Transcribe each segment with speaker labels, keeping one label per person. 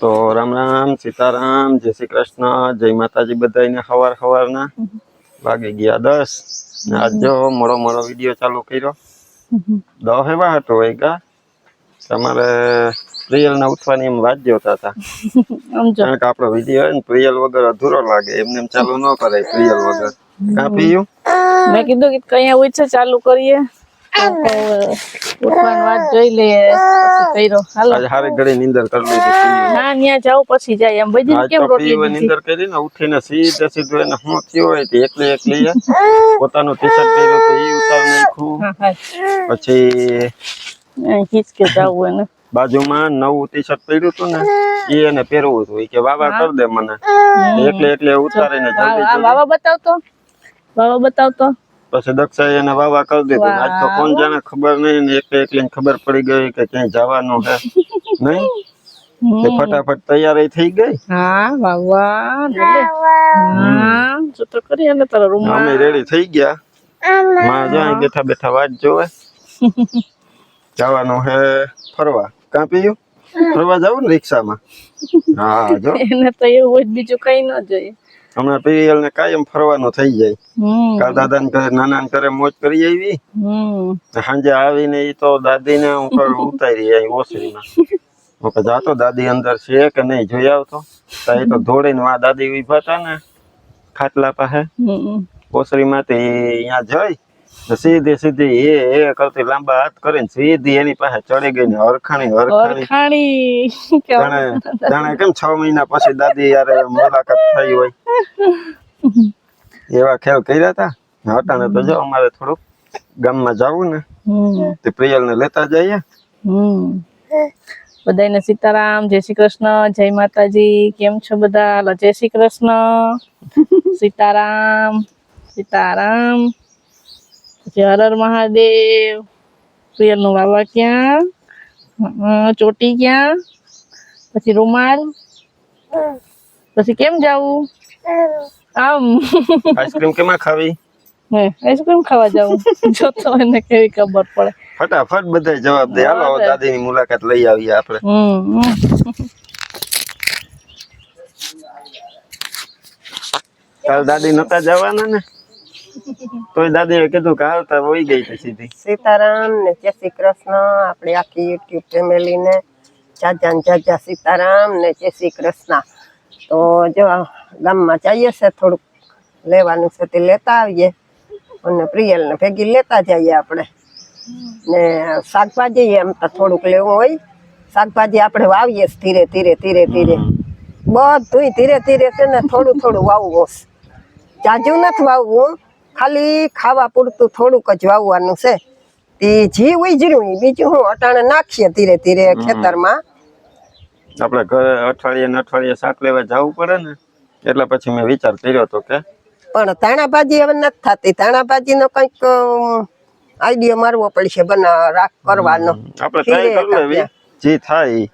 Speaker 1: તો રામ રામ સીતારામ જય શ્રી કૃષ્ણ જય માતાજી બધાને સવાર સવારના વાગી ગયા દસ. ને આજ જો મોડો મોડો વીડિયો ચાલુ કર્યો. દહ એવા હતો વાગ્યા. તમારે પ્રિયલ ના ઉઠવાની એમ વાત જોતા હતા. કારણ કે આપણો વીડિયો હોય ને પ્રિયલ વગર અધૂરો લાગે. એમને એમ ચાલુ ન કરાય પ્રિયલ વગર. કાપી
Speaker 2: મેં કીધું કે કઈ હોય છે ચાલુ કરીએ. વાત જોઈ લઈએ પછી કર્યો. હાલો.
Speaker 1: આજે હારી ઘડી નીંદર કરી લીધી
Speaker 2: ના ત્યાં જાવ પછી જાય એમ. બધી કેમ રોટલી દીધી
Speaker 1: નીંદર કરી ને ઉઠીને સીધે સીધું એને શું થયું હોય તે એકલી એકલી પોતાનું ટી શર્ટ પહેર્યું તો એ ઉતાર નાખ્યું
Speaker 2: હા હા.
Speaker 1: પછી
Speaker 2: અહીં જાવું એને.
Speaker 1: બાજુમાં નવું ટી શર્ટ પહેર્યું હતું ને એ એને પહેરવું હતું. કે વાવા કર દે મને. એટલે એટલે ઉતારીને જલ્દી વાવા
Speaker 2: બાબા બતાવતો. બાબા બતાવતો.
Speaker 1: પછી દક્ષાએ એને વાવા કરી દીધું. આજ તો કોણ જાણે ખબર નહીં ને એક એકલી ખબર પડી ગઈ કે ક્યાંય જવાનું છે. નહીં? તે ફટાફટ તૈયારી થઈ ગઈ?
Speaker 2: હા બાબા હા જો તો કરી અને તારા રૂમ
Speaker 1: અમે રેડી થઈ ગયા. માં જાય બેઠા બેઠા વાત જોવે. જવાનું હે ફરવા. કાં પીયું? ફરવા જવું ને રિક્ષામાં? હા જો.
Speaker 2: એને તો એવું હોય બીજું કઈ ન જોઈએ.
Speaker 1: હમણાં પિરિયલ ને કાયમ ફરવાનું થઈ જાય. કાલ દાદા ને ઘરે નાના ને ઘરે મોજ કરી આવી સાંજે આવીને એ તો દાદી ને ઉતારી અહીં ઓસરીમાં. કે જાતો દાદી અંદર છે કે નહીં જોઈ આવતો. તો એ તો દોડીને વા દાદી ઊભા હતા ને ખાટલા પાસે. ઓસરી માંથી અહીંયા જઈ સીધી સીધી એ એ કરતી લાંબા હાથ કરીને સીધી એની પાસે ચડી ગઈ ને હરખાણી હરખાણી. જાણે કેમ છ મહિના પછી દાદી યારે મુલાકાત થઈ હોય. એવા ખેલ કર્યા હતા હટાણે તો જો અમારે થોડુંક ગામમાં જવું ને તે પ્રિયલ ને લેતા જઈએ.
Speaker 2: હમ. બધાને સીતારામ જય શ્રી કૃષ્ણ જય માતાજી. કેમ છો બધા? જય શ્રી કૃષ્ણ. સીતારામ સીતારામ. પછી હર મહાદેવ. પ્રિયલનું બાબા ક્યાં ચોટી ક્યાં? પછી રૂમાલ. પછી કેમ જાવું? આમ.
Speaker 1: આઈસ્ક્રીમ કેમાં ખાવી?
Speaker 2: હે આઈસ્ક્રીમ ખાવા જાવું. જોતો એને કેવી ખબર પડે.
Speaker 1: ફટાફટ બધા જવાબ દે. હાલો દાદી ની મુલાકાત લઈ આવીએ આપણે. કાલ દાદી નતા જવાના ને? તોય દાદીએ કીધું કે હાલતા વહી ગઈ હતી સીધી.
Speaker 3: સીતારામ ને જય શ્રી કૃષ્ણ, આપણે આખી યુટ્યુબ ફેમિલીને જાજા ને જાજા સીતારામ ને જય શ્રી કૃષ્ણ. તો જો ગામમાં જઈએ છે થોડુંક, લેવાનું છે તે લેતા આવીએ. અને પ્રિયલને ભેગી લેતા જઈએ આપણે. ને શાકભાજી એમ તો થોડુંક લેવું હોય. શાકભાજી આપણે વાવીએ ધીરે ધીરે ધીરે ધીરે. બધુંય ધીરે ધીરે છે ને થોડું થોડું વાવવું જાજુ નથી વાવવું ખાલી ખાવા પૂરતું થોડુંક જ વાવવાનું છે. તે જી ઉજર્યું બીજું હું અટાણે નાખીએ ધીરે ધીરે ખેતરમાં.
Speaker 1: આપણે ઘરે અઠવાડિયે ને અઠવાડિયે શાક લેવા જવું પડે ને એટલે પછી મેં વિચાર કર્યો હતો કે
Speaker 3: પણ ધાણા ભાજી હવે નથી થતી. ધાણા ભાજીનો કંઈક આઈડિયા મારવો પડશે બના રાખ કરવાનો.
Speaker 1: આપણે ટ્રાય કરી લેવી જે થાય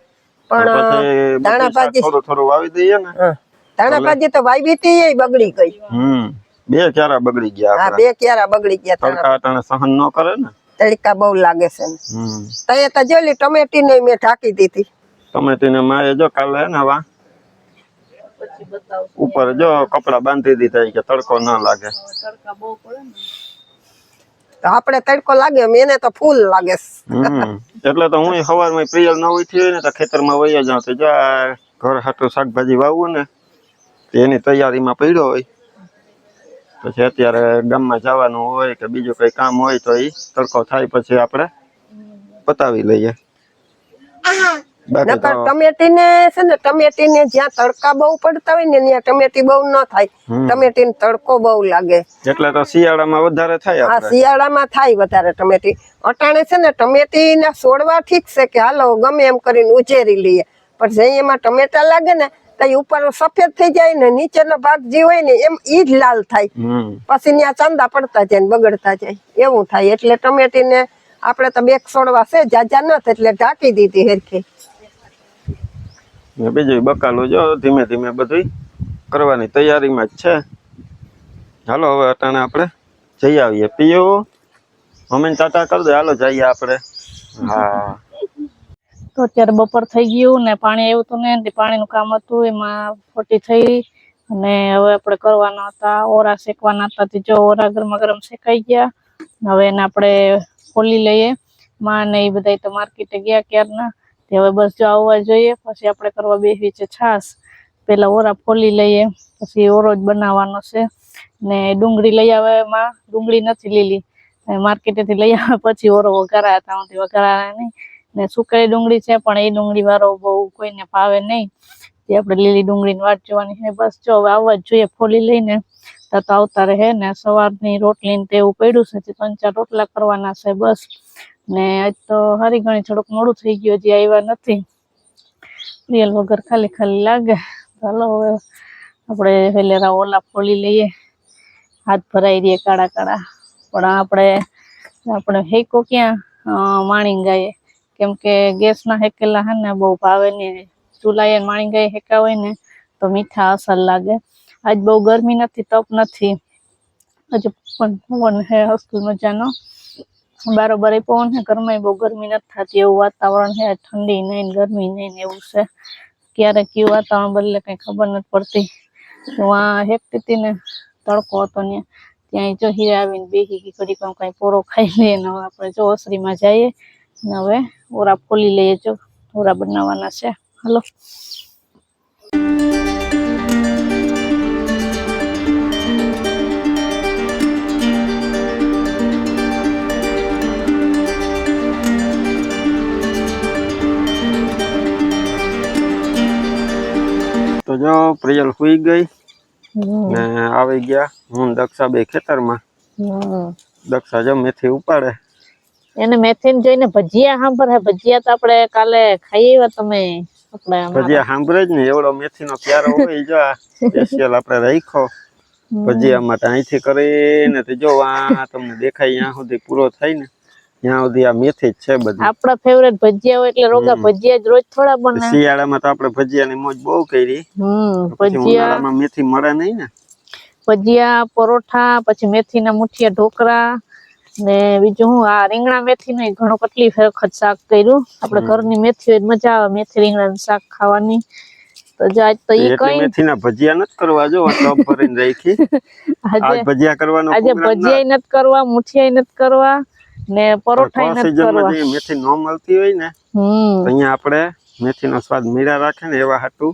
Speaker 3: પણ
Speaker 1: પછી
Speaker 3: ધાણા ભાજી
Speaker 1: થોડું થોડું વાવી દઈએ ને.
Speaker 3: હા. ધાણા ભાજી તો વાવી હતી એ બગડી ગઈ.
Speaker 1: હમ. બે ક્યારા બગડી ગયા
Speaker 3: હા બે ક્યારા બગડી ગયા
Speaker 1: તડકા અટાણે સહન ન કરે ને?
Speaker 3: તડકા બહુ લાગે છે ને
Speaker 1: હમ.
Speaker 3: તય તો જોલી ટમેટી ને મેં ઢાંકી દીધી.
Speaker 1: ટમેટી ને માએ જો કાલે ને વા ઉપર જો કપડા બાંધી દીધા કે તડકો ન લાગે.
Speaker 3: તો આપણે તડકો લાગે એને તો ફૂલ લાગે
Speaker 1: એટલે તો હું સવારમાં પ્રિયલ ન ઉઠી ને તો ખેતરમાં વહી જાઉં તો જો ઘર હાટું શાકભાજી વાવું ને એની તૈયારીમાં પડ્યો હોય. પછી અત્યારે ગામમાં જવાનું હોય કે બીજું કઈ કામ હોય તો એ તડકો થાય પછી આપણે પતાવી લઈએ.
Speaker 3: નકર ટમેટી ને છે ને ટમેટી ને જ્યાં તડકા બહુ પડતા હોય ને ત્યાં ટમેટી બહુ ન થાય. ટમેટી તડકો બહુ લાગે.
Speaker 1: એટલે તો શિયાળામાં વધારે થાય
Speaker 3: આ શિયાળામાં થાય વધારે ટમેટી. અટાણે છે ને ટમેટી ના છોડવા ઠીક છે કે હાલો ગમે એમ કરીને ઉછેરી લઈએ. પણ જઈ એમાં ટમેટા લાગે ને તો ઉપર સફેદ થઈ જાય ને નીચેનો ભાગ જે હોય ને એમ ઈ જ લાલ થાય. પછી ત્યાં ચાંદા પડતા જાય ને બગડતા જાય. એવું થાય. એટલે ટમેટી ને આપણે તો બેક સોડવા છે જાજા ન એટલે ઢાંકી દીધી હેરખી.
Speaker 1: બીજું બકાલું જો ધીમે ધીમે બધું કરવાની તૈયારીમાં જ છે. હાલો હવે અટાણે આપણે જઈ આવીએ. પીઓ મમ્મીને ટાટા કરી દે. હાલો જઈએ આપણે. હા.
Speaker 2: તો અત્યારે બપોર થઈ ગયું ને પાણી આવ્યું હતું ને પાણીનું કામ હતું, એમાં ફોટી થઈ અને હવે આપણે કરવાના હતા, ઓરા શેકવાના હતા જો ઓરા ગરમા ગરમ શેકાઈ ગયા હવે એને આપણે ખોલી લઈએ. માં ને એ બધા તો માર્કેટે ગયા ક્યારના, તે હવે બસ જો આવવા જોઈએ, પછી આપણે કરવા બેસવી છે છાશ. પેલા ઓરા ફોલી લઈએ, પછી ઓરો જ બનાવવાનો છે. ને ડુંગળી લઈ આવે એમાં ડુંગળી નથી લીલી. માર્કેટેથી લઈ આવે, પછી ઓરો વઘારા હતા વઘારા નહીં ને સુકાઈ ડુંગળી છે, પણ એ ડુંગળી વાળો બહુ કોઈને ભાવે નહીં. તે આપણે લીલી ડુંગળીની વાટ જોવાની છે બસ જો હવે આવવા જ જોઈએ ફોલી લઈને. તો આવતા રહે ને સવારની રોટલી ને તેવું પડ્યું છે ત્રણ ચાર રોટલા કરવાના છે બસ. ને આજ તો હરી ઘણી થોડુંક મોડું થઈ ગયું, હજી આવ્યા નથી. રિયલ વગર ખાલી ખાલી લાગે. ચાલો હવે આપણે વેલેરા ઓલા ફોલી લઈએ. હાથ ભરાઈ રહીએ કાળા કાળા. પણ આપણે આપણે હેકો ક્યાં? માણી ગાય કેમ કે ગેસના હેકેલા હે ને, બહુ ભાવે ને, ચૂલાએ માણી ગઈ હેકા હોય ને, તો મીઠા અસર લાગે. આજ બહુ ગરમી નથી, તપ નથી. હજુ પણ પવન હે, હસ્તુ મજાનો. બરોબર એ પવન હે, ઘરમાં બહુ ગરમી નથી થતી, એવું વાતાવરણ હે, ઠંડી નહીં ગરમી નહીં એવું છે. ક્યારે કયું વાતાવરણ બદલે કઈ ખબર નથી પડતી. હું આ હેકતી હતી ને, તડકો હતો ને, ત્યાં જો હીરા આવીને બેસી ગઈ, ઘડીક કઈ પોરો ખાઈ લઈએ આપણે જો ઓસરીમાં જઈએ. હવે ઓરા ફોલી લઈએ જો. ઓરા બનાવવાના છે. હાલો.
Speaker 1: તો જો પ્રિયલ સુઈ ગઈ ને આવી ગયા. હું દક્ષા બે ખેતરમાં દક્ષા જો મેથી ઉપાડે.
Speaker 2: એને મેથીને જોઈને ભજીયા સાંભળે. ભજીયા તો આપણે કાલે ખાઈ આવ્યા તમે.
Speaker 1: ભજીયા સાંભળે જ ને એવડો મેથીનો પ્યારો હોય જો આ સ્પેશિયલ આપણે રાખ્યો. ભજીયા માટે અહીંથી કરીને તે જો આ તમને દેખાય ત્યાં સુધી પૂરો થાય ને ત્યાં સુધી આ મેથી જ છે બધી.
Speaker 2: આપણા ફેવરેટ ભજીયા હોય એટલે રોગા ભજીયા જ રોજ થોડા બને.
Speaker 1: શિયાળામાં તો આપણે ભજીયાની મોજ બહુ કરી.
Speaker 2: હમ
Speaker 1: પછી મેથી મળે નહીં ને?
Speaker 2: ભજીયા પરોઠા પછી મેથીના મુઠિયા ઢોકળા ને બીજું હું આ રીંગણા મેથી નું ઘણું કેટલી વખત શાક કર્યું. આપણે ઘરની મેથી હોય મજા આવે મેથી રીંગણા શાક ખાવાની. તો આજ તો ઈ
Speaker 1: એટલે
Speaker 2: કઈ
Speaker 1: મેથીના ભજીયા નથી કરવા જો ટબ ભરીને રાખી. આજ ભજીયા કરવાનો
Speaker 2: આજે ભજીયા નથી કરવા મુઠિયા નથી કરવા ને પરોઠા નથી કરવા.
Speaker 1: મેથી ન મળતી હોય ને અહીંયા આપણે મેથીનો સ્વાદ મીરા રાખે ને એવા હાટું.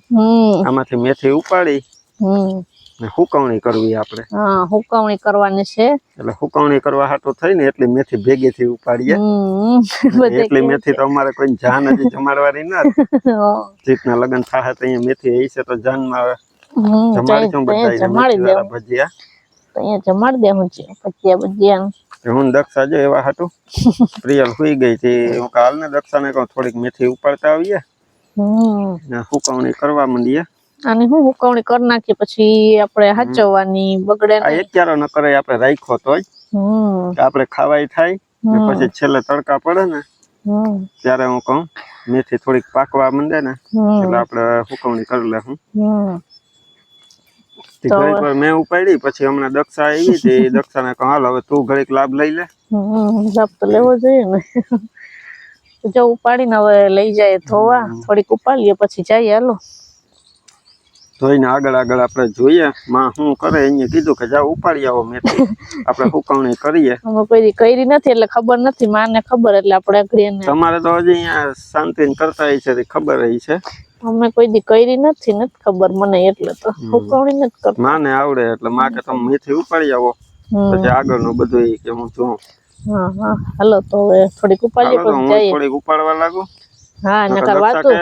Speaker 1: આમાંથી મેથી ઉપાડી.
Speaker 2: હમ.
Speaker 1: ને હુકવણી કરવી આપણે.
Speaker 2: હા હુકવણી કરવાની છે.
Speaker 1: એટલે હુકવણી કરવા હાટો થઈ ને એટલી મેથી ભેગીથી ઉપાડીએ. એટલી મેથી તો અમારે કોઈ જાન હજી જમાડવાની ના જીતના લગ્ન થાય તો અહીંયા મેથી એ છે તો જાનમાં જમાડીશું બધા ભજીયા.
Speaker 2: અહીંયા જમાડી દે હું ભજીયા ભજીયા
Speaker 1: હું દક્ષા જો એવા હાટું. પ્રિયલ સુઈ ગઈ હતી. હું કાલ ને દક્ષાને કહું થોડીક મેથી ઉપાડતા આવીએ. ને હુકવણી કરવા માંડીએ.
Speaker 2: અને હું હુકવણી કરી નાખી પછી આપણે હાચવવાની બગડે
Speaker 1: એક ક્યારો ન કરે આપણે રાખ્યો તોય
Speaker 2: હમ.
Speaker 1: આપણે ખાવાય થાય ને પછી છેલ્લે તડકા પડે ને ત્યારે હું કહું મેથી થોડીક પાકવા માંડે ને એટલે આપણે હુકવણી કરી લે હું. મેં ઉપાડી પછી હમણાં દક્ષા આવી હતી દક્ષાને કહું હાલ હવે તું ઘડીક લાભ લઈ લે.
Speaker 2: લાભ તો લેવો જોઈએ ને. જો ઉપાડીને હવે લઈ જાય ધોવા થોડીક ઉપાડીએ પછી જઈએ હાલો.
Speaker 1: ધોઈને આગળ આગળ આપણે જોઈએ માં શું કરે. એને કીધું કે જાઓ ઉપાડી આવો મેથી આપણે સુકવણી કરીએ.
Speaker 2: કોઈ કરી નથી એટલે ખબર નથી. માને ખબર એટલે આપણે ઘરે
Speaker 1: તમારે તો હજી અહીંયા શાંતિ કરતા છે ખબર રહી છે.
Speaker 2: અમે કોઈ દી કરી નથી નથી ખબર મને એટલે તો. સુકવણી નથી કરતા.
Speaker 1: માને આવડે એટલે માં કે તમે મેથી ઉપાડી આવો. પછી આગળનું બધું કે હું જોઉં.
Speaker 2: હા હા. હાલો તો હવે થોડીક ઉપાડીએ
Speaker 1: થોડીક ઉપાડવા લાગુ.
Speaker 2: હા
Speaker 1: નકર
Speaker 2: વાતું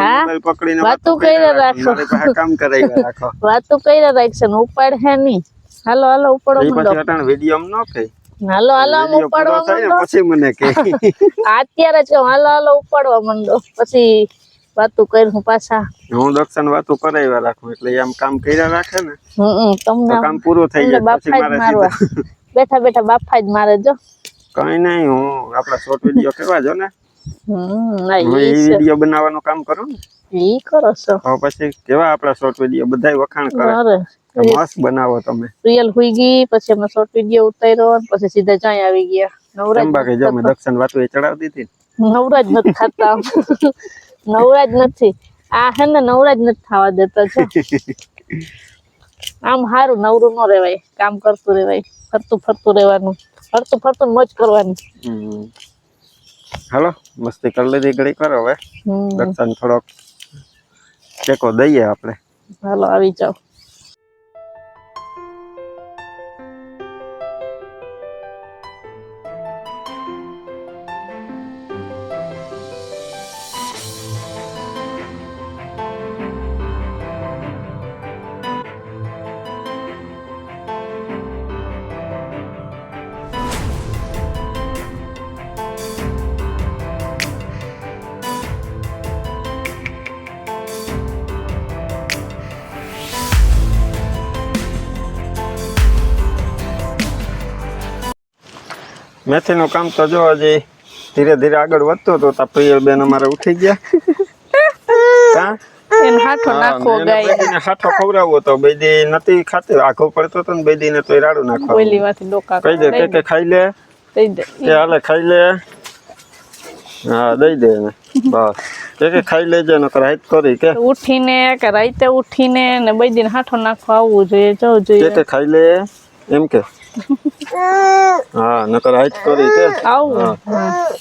Speaker 2: હા? વાતું
Speaker 1: વાતું
Speaker 2: કર્યા
Speaker 1: કર્યા રાખો.
Speaker 2: રાખો.
Speaker 1: કામ કરાવ્યા રાખો.
Speaker 2: વાતું કર્યા રાખશે ને ઉપાડ હે નહીં. હાલો હાલો ઉપાડો મંડો.
Speaker 1: પછી અટાણ ન કહે.
Speaker 2: હાલો હાલો આમ ઉપાડવા મંડો.
Speaker 1: પછી મને
Speaker 2: અત્યારે જ હાલો હાલો ઉપાડવા મંડો. પછી વાતું કરી પાછા.
Speaker 1: હું દક્ષણ વાતું કરાવ્યા રાખું એટલે આમ કામ કર્યા રાખે ને
Speaker 2: હમ તમને
Speaker 1: કામ પૂરું થઈ જાય પછી મારે
Speaker 2: મારવા. બેઠા બેઠા બાફા જ મારે જો.
Speaker 1: કઈ નહીં હું આપડા શોર્ટ વીડિયો કેવા જો ને. વીડિયો બનાવવાનું કામ કરું ને.
Speaker 2: ઈ કરો છો.
Speaker 1: તો પછી કેવા આપડા શોર્ટ વીડિયો બધાય વખાણ કરે? મસ્ત બનાવો તમે.
Speaker 2: રિયલ હુઈ ગઈ પછી અમે શોર્ટ વીડિયો ઉતાર્યો પછી સીધા જાય આવી ગયા. નવરાજ
Speaker 1: ચંબા જો મેં દક્ષિણ વાતું એ ચડાવતી હતી
Speaker 2: નવરા નથી ખાતા. નવરા નથી. આ હે ને નવરાજ નથી ખાવા દેતા છે. આમ સારું નવરું ન રેવાય. કામ કરતું રેવાય. ફરતું ફરતું રહેવાનું ફરતું ફરતું મોજ કરવાની.
Speaker 1: હાલો મસ્તી કરી લીધી ઘડીક વાર હવે. દર્શન થોડોક ટેકો દઈએ આપણે.
Speaker 2: હાલો આવી જાઓ.
Speaker 1: મેથીનું કામ તો જો હજી ધીરે ધીરે આગળ વધતું હતું તા પ્રિય બેન અમારે ઉઠી ગયા. કાં?
Speaker 2: એને હાથો
Speaker 1: એને હાથો ખવડાવવો તો બેદી નથી ખાતી. આઘો પડતો તો ને બેદીને તોય રાડું
Speaker 2: માંથી ડોકા
Speaker 1: કહી દે કે કે ખાઈ લે.
Speaker 2: દઈ દે.
Speaker 1: કે હાલે ખાઈ લે. હા દઈ દે એને. બસ. કે કે ખાઈ લેજે નકર હાઈટ કરી કે.
Speaker 2: ઉઠીને કે રાતે ઉઠીને ને બે દિન હાથો નાખવા આવવું જોઈએ જવું
Speaker 1: કે
Speaker 2: જોઈએ.
Speaker 1: કે ખાઈ લે. એમ કે. હા નકર હાઈટ કરી તે.
Speaker 2: આવું.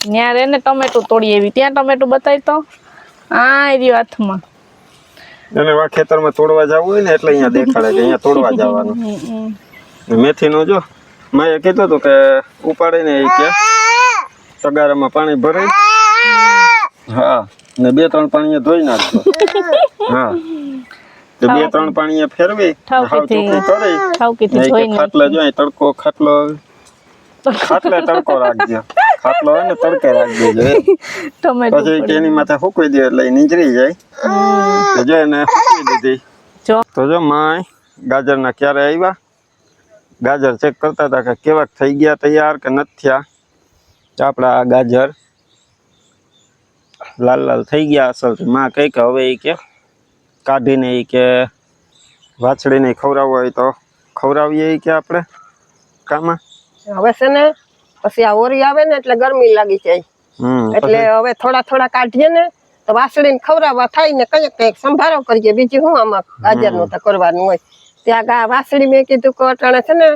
Speaker 2: ન્યા રે ને ટમેટું તોડી એવી ત્યાં ટમેટું બતાવી તો? આ રહ્યું હાથમાં.
Speaker 1: એને વા ખેતરમાં તોડવા જવું હોય ને એટલે અહીંયા દેખાડે કે અહીંયા તોડવા જવાનું. મેથી. મેથીનું જો મેં કીધું હતું કે ઉપાડીને એ કે તગારામાં પાણી ભરાય. હા. ને બે ત્રણ પાણી ધોઈ નાખજો. હા. તો બે ત્રણ પાણીએ ફેરવી
Speaker 2: ઠાવકીથી.
Speaker 1: ચોખ્ખી
Speaker 2: ઠાવકીથી
Speaker 1: ને એ
Speaker 2: જોઈ
Speaker 1: ખાટલે જો અહીં તડકો ખાટલો ખાટલે તડકો રાખજો. ખાટલો હોય ને તડકે રાખજો જો
Speaker 2: ટમેટો
Speaker 1: પછી કે માથે સૂકવી દે એટલે નીચરી જાય. તો જો એને સૂકવી દીધી. તો જો માય ગાજરના ક્યારે આવ્યા ગાજર ચેક કરતા હતા કે કેવાક થઈ ગયા તૈયાર કે નથી થયા? આપણા આ ગાજર લાલ લાલ થઈ ગયા અસલમાં કઈ કે હવે એ કે કાઢીને કે વાછડીને ખવડાવવું હોય તો ખવડાવીએ કે આપણે કામાં.
Speaker 3: હવે છે ને પછી આ ઓરી આવે ને એટલે ગરમી લાગી જાય. એટલે હવે થોડા થોડા કાઢીએ ને તો વાસળીને ખવડાવવા થાય ને કંઈક કંઈક સંભારો કરીએ. બીજું શું આમાં ગાજરનું તો કરવાનું હોય. ત્યાં વાસળી મેં કીધું કે અટાણે છે ને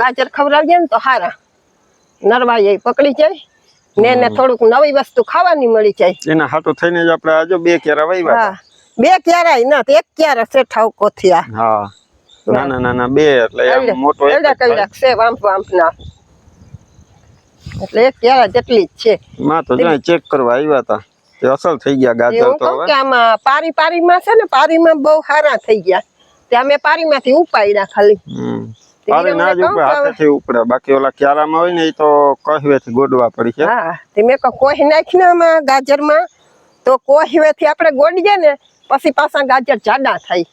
Speaker 3: ગાજર ખવડાવીએ ને તો હારા. નરવાઈ પકડી જાય ને એને થોડુંક નવી વસ્તુ ખાવાની મળી જાય.
Speaker 1: એના હાટું થઈને જ આપણે આજો બે કેરા વાવ્યા
Speaker 3: બે ક્યારાય ના એક ક્યારા છે ઠાવકો થયા.
Speaker 1: હા. નાના નાના બે એટલે મોટો એક.
Speaker 3: કલાક છે વાંપ વાંપના એટલે એક ક્યારા જેટલી જ છે.
Speaker 1: માં તો જાય ચેક કરવા આવ્યા હતા. તે અસલ થઈ ગયા ગાજર તો હવે.
Speaker 3: કે આમાં પારી પારીમાં છે ને પારીમાં બહુ હારા થઈ ગયા. તે અમે પારીમાંથી ઉપાડ્યા ખાલી.
Speaker 1: હમ.
Speaker 3: તે
Speaker 1: ના જ ઉપર
Speaker 3: કહું
Speaker 1: હાથેથી ઉપડે બાકી ઓલા ક્યારામાં હોય ને એ તો કહેવેથી ગોડવા પડી છે.
Speaker 3: હા તે મેં કોહી કોઈ નાખીને આમાં ગાજરમાં? તો કોહીવેથી આપણે ગોડીએ ને પછી પાછા ગાજર જાડા થાય.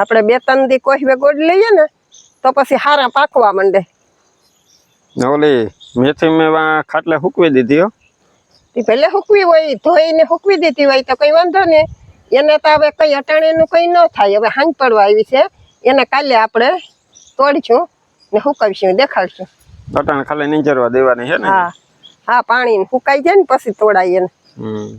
Speaker 3: આપણે બે ત્રણ દી કોઈ ગોડ લઈએ ને તો પછી હારા પાકવા માંડે.
Speaker 1: ઓલી મેથી મેં ખાટલે હુકવી દીધી હો.
Speaker 3: તે પહેલે હુકવી હોય ધોઈને હુકવી દીધી હોય તો કઈ વાંધો ને. એને તો હવે કઈ અટાણેનું કઈ ન થાય હવે હાંજ પડવા આવી છે. એને કાલે આપણે તોડીશું ને હુકાવીશું દેખાડશું.
Speaker 1: અટાણ ખાલી નીંજરવા દેવાની છે ને?
Speaker 3: હા. હા પાણી સુકાઈ જાય ને પછી તોડાય એને
Speaker 1: હમ.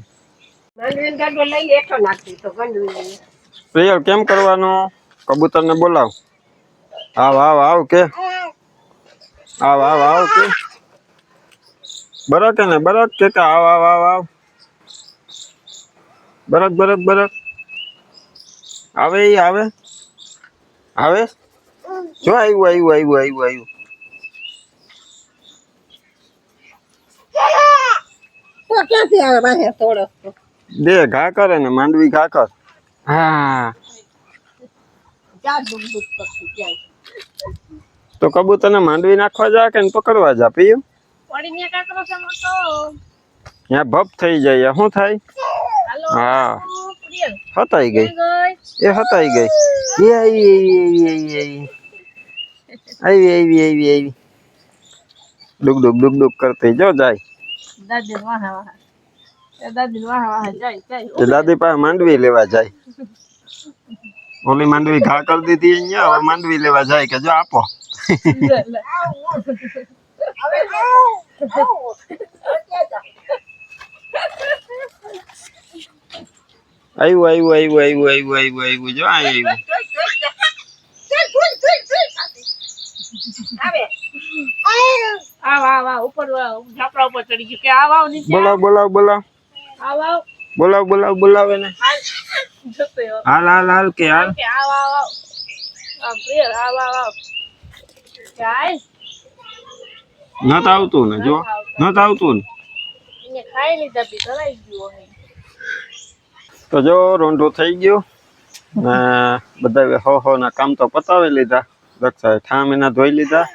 Speaker 1: પ્રિયલ કેમ કરવાનું? કબૂતરને બોલાવ. આવ આવ આવ કે. આવ આવ આવ કે. બરક ને બરક કે કે આવ આવ આવ આવ. બરક બરક બરક. આવે ઈ આવે? આવે? જો આવ્યું આવ્યું આવ્યું આવ્યું આવ્યું
Speaker 3: ક્યાંથી આવે? બાહે તોડો
Speaker 1: દે ઘાકર અને માંડવી ઘાકર હા. તો કબૂતર ને માંડવી નાખવા જા કે પકડવા જા પીયું? ત્યાં ભપ થઈ જાય શું થાય? હા. હતાઈ ગઈ.
Speaker 2: ગઈ
Speaker 1: એ હતાઈ ગઈ. એ આવી આવી આવી આવી આવી. આવી આવી ડુક ડુક ડુક ડુક કરતી. જો જાય.
Speaker 2: દાદી
Speaker 1: પાસે માંડવી લેવા જાય. ઓલી માંડવી ઘા કરી દીધી અહીંયા હવે માંડવી લેવા જાય કે જો આપો. આવ્યું આવ્યું આવ્યું આવ્યું આવ્યું આવ્યું આવ્યું જો આ આવ્યું બોલાવ બોલાવ બોલાવ. બોલાવ બોલાવ બોલાવ એને.
Speaker 2: હાલ.
Speaker 1: હાલ હાલ કે હાલ. નત આવતું ને જો. નત આવતું. ને. તો જો રોંઢું થઈ ગયું. ને બધા હો હો ના કામ તો પતાવી લીધા. દક્ષાએ ઠામ એના ધોઈ લીધા.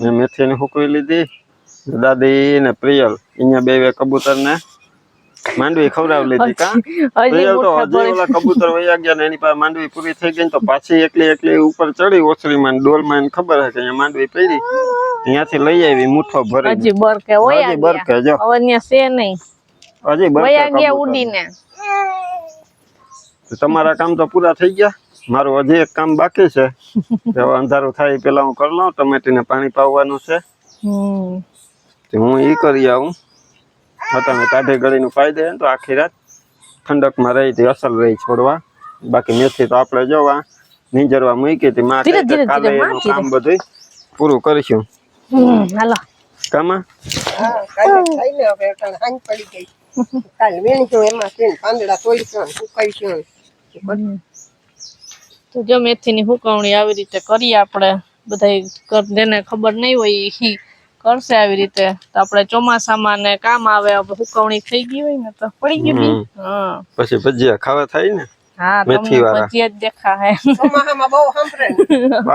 Speaker 1: ને મેથી ને હુકવી લીધી. દાદી ને પ્રિયલ અહીંયા બે કબૂતર ને માંડવી ખવડાવી લીધી કા?
Speaker 2: હજી
Speaker 1: ઓલા કબૂતર વયા ગયા ને એની પાસે માંડવી પૂરી થઈ ગઈ તો પાછી એકલી એકલી ઉપર ચડી ઓસરીમાં ને ડોલમાં ખબર હે કે અહીંયા માંડવી પડી. ત્યાંથી લઈ આવી મુઠ્ઠો ભરી
Speaker 2: હજી બરકે
Speaker 1: હજી બરકે જો.
Speaker 2: હવે છે નહીં.
Speaker 1: હજી બરકે
Speaker 2: વયા ગયા ઉડીને
Speaker 1: તમારા કામ તો પૂરા થઈ ગયા. મારું હજી એક કામ બાકી છે. હવે અંધારું થાય પેલા હું કરી લઉં ટમેટીને પાણી પાવવાનું છે. હું એ કરી આવું. અત્યારે કાઢી ગળીનું પાઈ દે તો આખી રાત ઠંડકમાં રહી હતી અસલ રહી છોડવા બાકી મેથી તો આપણે જોવા નીંજરવા મૂકી હતી માં કાલે એનું કામ બધું પૂરું કરીશું.
Speaker 2: હાલો.
Speaker 1: કામાં?
Speaker 3: કાલે થઈને હવે હાંજ પડી ગઈ. કાલે વેણીશું એમાં છે પાંદડા તોડીશું સુકાઈશું
Speaker 2: તો જો મેથીની હુકવણી આવી રીતે કરીએ આપણે બધા જેને ખબર નહીં હોય કરશે આવી રીતે. તો આપણે ચોમાસામાં ને કામ આવે સુકવણી હુકવણી થઈ ગઈ હોય ને તો પડી ગઈ
Speaker 1: હમ.
Speaker 2: હા.
Speaker 1: પછી ભજીયા ખાવા થાય ને?
Speaker 2: હા
Speaker 1: મેથી વાળા.
Speaker 2: ભજીયા જ દેખા હે
Speaker 3: ચોમાસામાં બહુ સાંભળે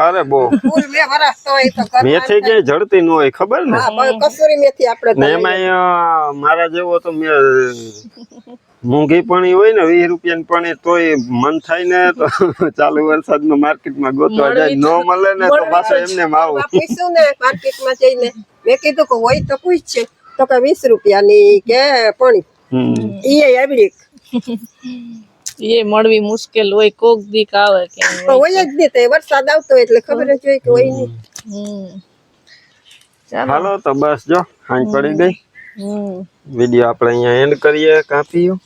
Speaker 1: અરે બહુ.
Speaker 3: ફૂલ બે વરસ તો એ તો
Speaker 1: મેથી ક્યાંય જડતી ન હોય ખબર ને?
Speaker 3: હા કસૂરી મેથી આપણે
Speaker 1: ને એમાં મારા જેવો તો મેં મોંઘી પણ હોય ને વીસ રૂપિયા પણ તોય મન થાય ને તો ચાલુ વરસાદમાં માર્કેટમાં ગોતવા જાય. ન મળે ને તો પાછો એમને આવું
Speaker 3: ને માર્કેટમાં જઈને. મેં કીધું કે હોય તો પૂછ તો કે વીસ રૂપિયાની કે પાણી.
Speaker 1: હમ.
Speaker 3: ઈ આવડી
Speaker 2: એ મળવી મુશ્કેલ હોય કોક દીક આવે કે
Speaker 3: હોય જ નહીં વરસાદ આવતો હોય એટલે ખબર જ હોય કે હોય નહીં.
Speaker 2: ચાલો.
Speaker 1: હાલો તો બસ જો હાંજ પડી ગઈ.
Speaker 2: હમ.
Speaker 1: વીડિયો આપણે અહીંયા એન્ડ કરીએ કાં પીયું?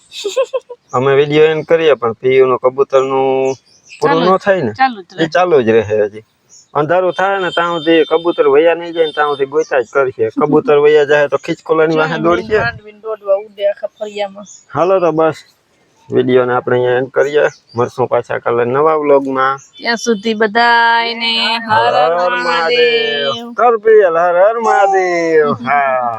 Speaker 1: અમે વીડિયો એન્ડ કરીએ પણ પીયું નું કબૂતરનું પૂરું ન થાય ને.
Speaker 2: ચાલુ
Speaker 1: એ ચાલુ જ રહે હજી. અંધારું થાય ને ત્યાં સુધી કબૂતર વયા નહીં જાય ને ત્યાં સુધી ગોતા જ કરશે. કબૂતર વયા જાય તો ખીચકોલાની વાહે દોડશે. હાલો તો બસ વિડીયોને આપણે અહીંયા એન્ડ કરીએ. મળશું પાછા કાલે નવા વ્લોગમાં.
Speaker 2: ત્યાં સુધી બધાને હર હર મહાદેવ.
Speaker 1: કરપીએલ હર હર મહાદેવ. હા.